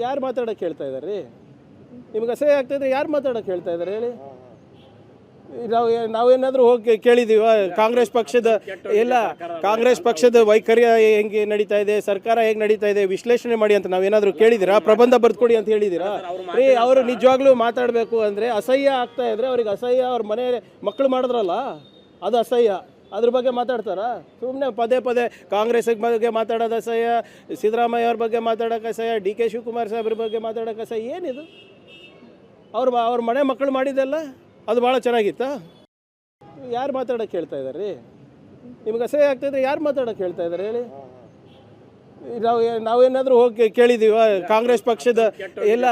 ಯಾರು ಮಾತಾಡೋಕೆ ಹೇಳ್ತಾ ಇದ್ದಾರೆ ರೀ ನಿಮ್ಗೆ ಅಸಹ್ಯ ಆಗ್ತಾಯಿದ್ರೆ ಯಾರು ಮಾತಾಡೋಕೆ ಹೇಳ್ತಾ ಇದ್ದಾರೆ ಹೇಳಿ? ನಾವು ನಾವೇನಾದರೂ ಹೋಗಿ ಕೇಳಿದೀವ ಕಾಂಗ್ರೆಸ್ ಪಕ್ಷದ ಇಲ್ಲ ಕಾಂಗ್ರೆಸ್ ಪಕ್ಷದ ವೈಖರಿ ಹೆಂಗೆ ನಡೀತಾ ಇದೆ ಸರ್ಕಾರ ಹೇಗೆ ನಡೀತಾ ಇದೆ ವಿಶ್ಲೇಷಣೆ ಮಾಡಿ ಅಂತ ನಾವೇನಾದರೂ ಕೇಳಿದಿರಾ? ಪ್ರಬಂಧ ಬರ್ದ್ಕೊಡಿ ಅಂತ ಹೇಳಿದಿರಾ? ರೀ ಅವರು ನಿಜವಾಗ್ಲೂ ಮಾತಾಡಬೇಕು ಅಂದರೆ ಅಸಹ್ಯ ಆಗ್ತಾ ಇದ್ರೆ ಅವ್ರಿಗೆ ಅಸಹ್ಯ ಅವ್ರ ಮನೆ ಮಕ್ಕಳು ಮಾಡಿದ್ರಲ್ಲ ಅದು ಅಸಹ್ಯ. ಅದ್ರ ಬಗ್ಗೆ ಮಾತಾಡ್ತಾರಾ? ಸುಮ್ಮನೆ ಪದೇ ಪದೇ ಕಾಂಗ್ರೆಸ್ ಬಗ್ಗೆ ಮಾತಾಡೋದ ಸಹ ಸಿದ್ದರಾಮಯ್ಯ ಅವ್ರ ಬಗ್ಗೆ ಮಾತಾಡೋಕೆ ಸಹ ಡಿ ಕೆ ಶಿವಕುಮಾರ್ ಸಾಹೇಬ್ರ ಬಗ್ಗೆ ಮಾತಾಡೋಕೆ ಸಹ ಏನಿದು? ಅವ್ರ ಅವ್ರ ಮನೆ ಮಕ್ಕಳು ಮಾಡಿದ್ದೆಲ್ಲ ಅದು ಭಾಳ ಚೆನ್ನಾಗಿತ್ತಾ? ಯಾರು ಮಾತಾಡೋಕೆ ಹೇಳ್ತಾ ಇದ್ದಾರೆ ರೀ? ನಿಮ್ಗೆ ಅಸಹ್ಯ ಆಗ್ತಾಯಿದ್ರೆ ಯಾರು ಮಾತಾಡೋಕೆ ಹೇಳ್ತಾ ಇದ್ದಾರೆ ಹೇಳಿ? ನಾವು ನಾವೇನಾದರೂ ಹೋಗಿ ಕೇಳಿದೀವ, ಕಾಂಗ್ರೆಸ್ ಪಕ್ಷದ ಇಲ್ಲ,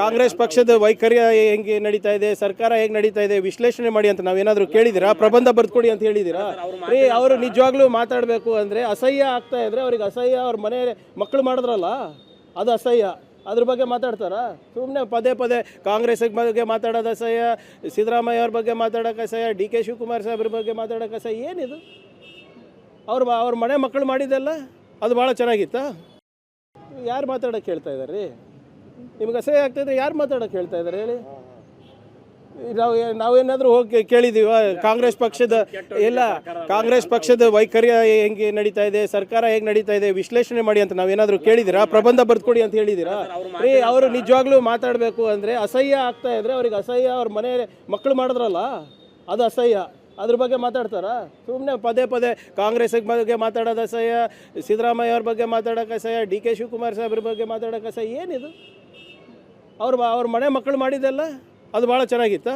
ಕಾಂಗ್ರೆಸ್ ಪಕ್ಷದ ವೈಖರ್ಯ ಹೆಂಗೆ ನಡೀತಾ ಇದೆ, ಸರ್ಕಾರ ಹೇಗೆ ನಡೀತಾ ಇದೆ, ವಿಶ್ಲೇಷಣೆ ಮಾಡಿ ಅಂತ ನಾವೇನಾದರೂ ಕೇಳಿದಿರಾ? ಪ್ರಬಂಧ ಬರೆದುಕೊಡಿ ಅಂತ ಹೇಳಿದಿರಾ? ರೀ, ಅವರು ನಿಜವಾಗ್ಲೂ ಮಾತಾಡಬೇಕು ಅಂದರೆ ಅಸಹ್ಯ ಆಗ್ತಾ ಇದ್ರೆ ಅವ್ರಿಗೆ ಅಸಹ್ಯ, ಅವ್ರ ಮನೆ ಮಕ್ಕಳು ಮಾಡಿದ್ರಲ್ಲ, ಅದು ಅಸಹ್ಯ. ಅದ್ರ ಬಗ್ಗೆ ಮಾತಾಡ್ತಾರಾ? ಸುಮ್ಮನೆ ಪದೇ ಪದೇ ಕಾಂಗ್ರೆಸ್ ಬಗ್ಗೆ ಮಾತಾಡೋದು ಅಸಹ್ಯ, ಸಿದ್ದರಾಮಯ್ಯ ಅವ್ರ ಬಗ್ಗೆ ಮಾತಾಡೋಕೆ ಅಸಹ್ಯ, ಡಿ ಕೆ ಶಿವಕುಮಾರ್ ಸಾಹೇಬ್ರ ಬಗ್ಗೆ ಮಾತಾಡೋಕೆ ಅಸಹ್ಯ, ಏನಿದು? ಅವ್ರ ಅವ್ರ ಮನೆ ಮಕ್ಕಳು ಮಾಡಿದ್ದೆಲ್ಲ? ಅದು ಭಾಳ ಚೆನ್ನಾಗಿತ್ತಾ? ಯಾರು ಮಾತಾಡೋಕೆ ಹೇಳ್ತಾ ಇದ್ದಾರೆ ರೀ? ನಿಮ್ಗೆ ಅಸಹ್ಯ ಆಗ್ತಾಯಿದ್ರೆ ಯಾರು ಮಾತಾಡೋಕೆ ಹೇಳ್ತಾ ಇದ್ದಾರೆ ಹೇಳಿ? ನಾವು ನಾವೇನಾದರೂ ಹೋಗಿ ಕೇಳಿದೀವ? ಕಾಂಗ್ರೆಸ್ ಪಕ್ಷದ ಎಲ್ಲ ಕಾಂಗ್ರೆಸ್ ಪಕ್ಷದ ವೈಖರ್ಯ ಹೆಂಗೆ ನಡೀತಾ ಇದೆ, ಸರ್ಕಾರ ಹೇಗೆ ನಡೀತಾ ಇದೆ, ವಿಶ್ಲೇಷಣೆ ಮಾಡಿ ಅಂತ ನಾವೇನಾದರೂ ಕೇಳಿದಿರಾ? ಪ್ರಬಂಧ ಬರೆದುಕೊಡಿ ಅಂತ ಹೇಳಿದಿರಾ? ರೀ, ಅವರು ನಿಜವಾಗ್ಲೂ ಮಾತಾಡಬೇಕು ಅಂದರೆ ಅಸಹ್ಯ ಆಗ್ತಾ ಇದ್ರೆ ಅವ್ರಿಗೆ ಅಸಹ್ಯ ಅವ್ರ ಮನೆ ಮಕ್ಕಳು ಮಾಡಿದ್ರಲ್ಲ, ಅದು ಅಸಹ್ಯ. ಅದ್ರ ಬಗ್ಗೆ ಮಾತಾಡ್ತಾರಾ? ಸುಮ್ಮನೆ ಪದೇ ಪದೇ ಕಾಂಗ್ರೆಸ್ ಬಗ್ಗೆ ಮಾತಾಡೋದ ಅಸಹ್ಯ ಸಿದ್ದರಾಮಯ್ಯ ಅವ್ರ ಬಗ್ಗೆ ಮಾತಾಡೋಕೆ ಸಹ ಡಿ ಕೆ ಶಿವಕುಮಾರ್ ಸಾಹೇಬ್ರ ಬಗ್ಗೆ ಮಾತಾಡೋಕೆ ಸಹ ಏನಿದು? ಅವ್ರ ಅವ್ರ ಮನೆ ಮಕ್ಕಳು ಮಾಡಿದ್ದೆಲ್ಲ? ಅದು ಭಾಳ ಚೆನ್ನಾಗಿತ್ತಾ?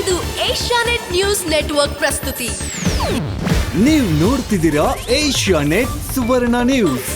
ಇದು ಏಷ್ಯಾನೆಟ್ ನ್ಯೂಸ್ ನೆಟ್ವರ್ಕ್ ಪ್ರಸ್ತುತಿ. ನೀವು ನೋಡ್ತಿದ್ದೀರಾ ಏಷ್ಯಾ ನೆಟ್ ಸುವರ್ಣ ನ್ಯೂಸ್.